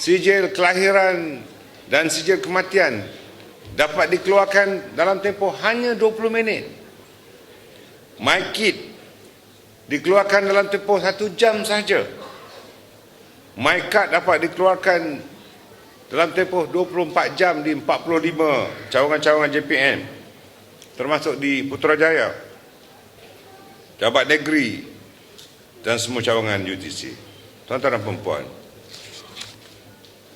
sijil kelahiran dan sijil kematian dapat dikeluarkan dalam tempoh hanya 20 minit. MyKit dikeluarkan dalam tempoh satu jam sahaja. MyCard dapat dikeluarkan dalam tempoh 24 jam di 45 cawangan-cawangan JPN termasuk di Putrajaya, Jabat Negeri dan semua cawangan UTC. Tuan-tuan dan perempuan,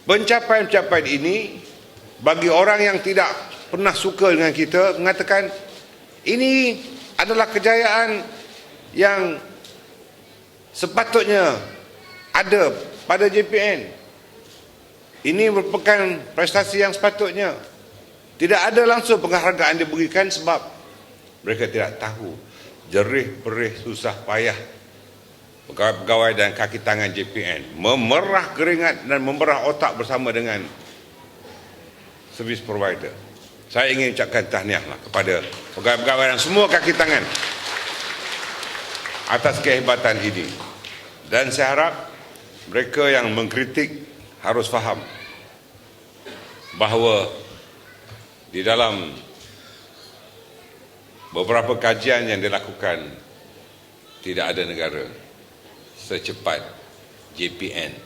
pencapaian-pencapaian ini bagi orang yang tidak pernah suka dengan kita mengatakan ini adalah kejayaan yang sepatutnya ada pada JPN. Ini merupakan prestasi yang sepatutnya. Tidak ada langsung penghargaan diberikan sebab mereka tidak tahu jerih perih susah payah pegawai-pegawai dan kaki tangan JPN memerah keringat dan memerah otak bersama dengan service provider. Saya ingin ucapkan tahniahlah kepada pegawai-pegawai dan semua kaki tangan atas kehebatan ini. Dan saya harap mereka yang mengkritik harus faham bahawa di dalam beberapa kajian yang dilakukan tidak ada negara secepat JPN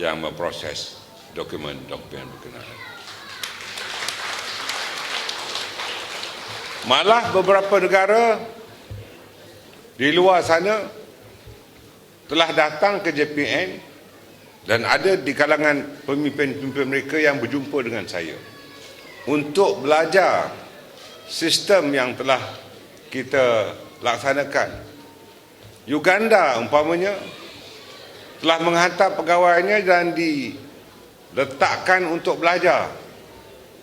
yang memproses dokumen-dokumen berkenaan. Malah beberapa negara di luar sana telah datang ke JPN dan ada di kalangan pemimpin-pemimpin mereka yang berjumpa dengan saya untuk belajar sistem yang telah kita laksanakan. Uganda umpamanya telah menghantar pegawainya dan diletakkan untuk belajar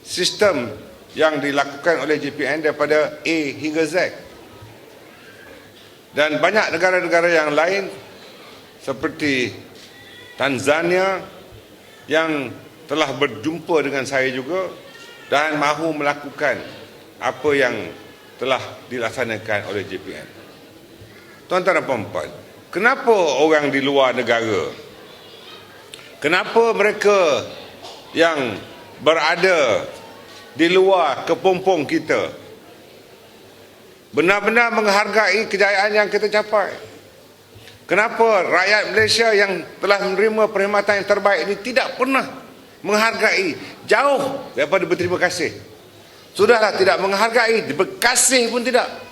sistem yang dilakukan oleh JPN daripada A hingga Z. Dan banyak negara-negara yang lain seperti Tanzania yang telah berjumpa dengan saya juga dan mahu melakukan apa yang telah dilaksanakan oleh JPN. Tuan-tuan dan puan kenapa orang di luar negara, kenapa mereka yang berada di luar kepompong kita benar-benar menghargai kejayaan yang kita capai? Kenapa rakyat Malaysia yang telah menerima perkhidmatan yang terbaik ini tidak pernah menghargai jauh daripada berterima kasih. Sudahlah tidak menghargai, berkasih pun tidak.